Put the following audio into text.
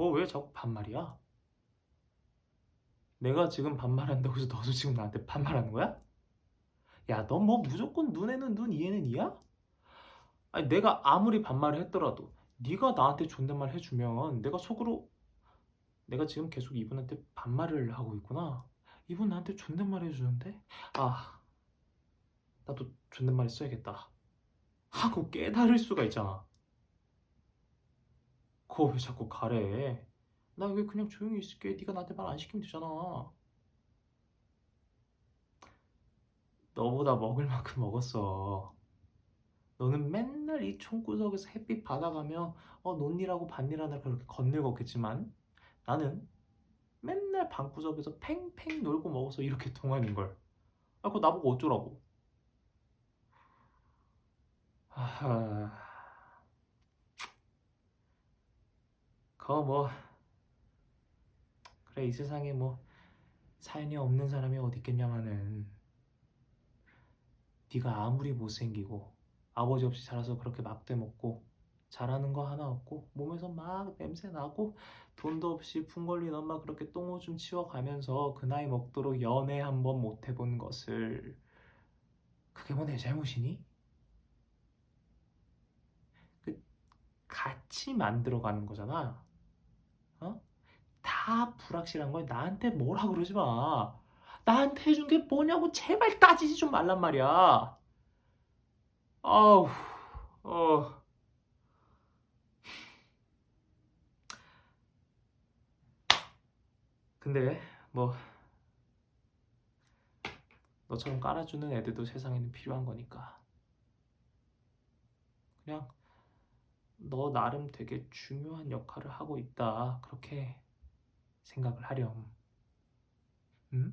그거 왜 자꾸 반말이야? 내가 지금 반말한다고 해서 너도 지금 나한테 반말하는 거야? 야, 너 뭐 무조건 눈에는 눈, 이에는 이야? 아니, 내가 아무리 반말을 했더라도 네가 나한테 존댓말 해주면 내가 속으로 내가 지금 계속 이분한테 반말을 하고 있구나. 이분 나한테 존댓말 해주는데? 아, 나도 존댓말 써야겠다. 하고 깨달을 수가 있잖아. 그거 왜 자꾸 가래? 나왜 그냥 조용히 있을게? 네가 나한테 말 안 시키면 되잖아. 너보다 먹을 만큼 먹었어. 너는 맨날 이 총구석에서 햇빛 받아가며 어 논일하고 반일하다 그렇게 건늙었겠지만 나는 맨날 방구석에서 팽팽 놀고 먹어서 이렇게 동안인 걸. 아, 그거 나보고 어쩌라고? 아, 그거 뭐 그래 이 세상에 뭐 사연이 없는 사람이 어디 있겠냐마는 네가 아무리 못생기고 아버지 없이 자라서 그렇게 막대 먹고 잘하는 거 하나 없고 몸에서 막 냄새 나고 돈도 없이 풍 걸린 엄마 그렇게 똥오줌 치워가면서 그 나이 먹도록 연애 한 번 못 해본 것을 그게 뭐 내 잘못이니? 그 같이 만들어가는 거잖아. 어? 다 불확실한 걸 나한테 뭐라 그러지 마. 나한테 해준 게 뭐냐고 제발 따지지 좀 말란 말이야. 아우, 어. 근데 뭐 너처럼 깔아주는 애들도 세상에는 필요한 거니까. 그냥 너 나름 되게 중요한 역할을 하고 있다. 그렇게 생각을 하렴. 응?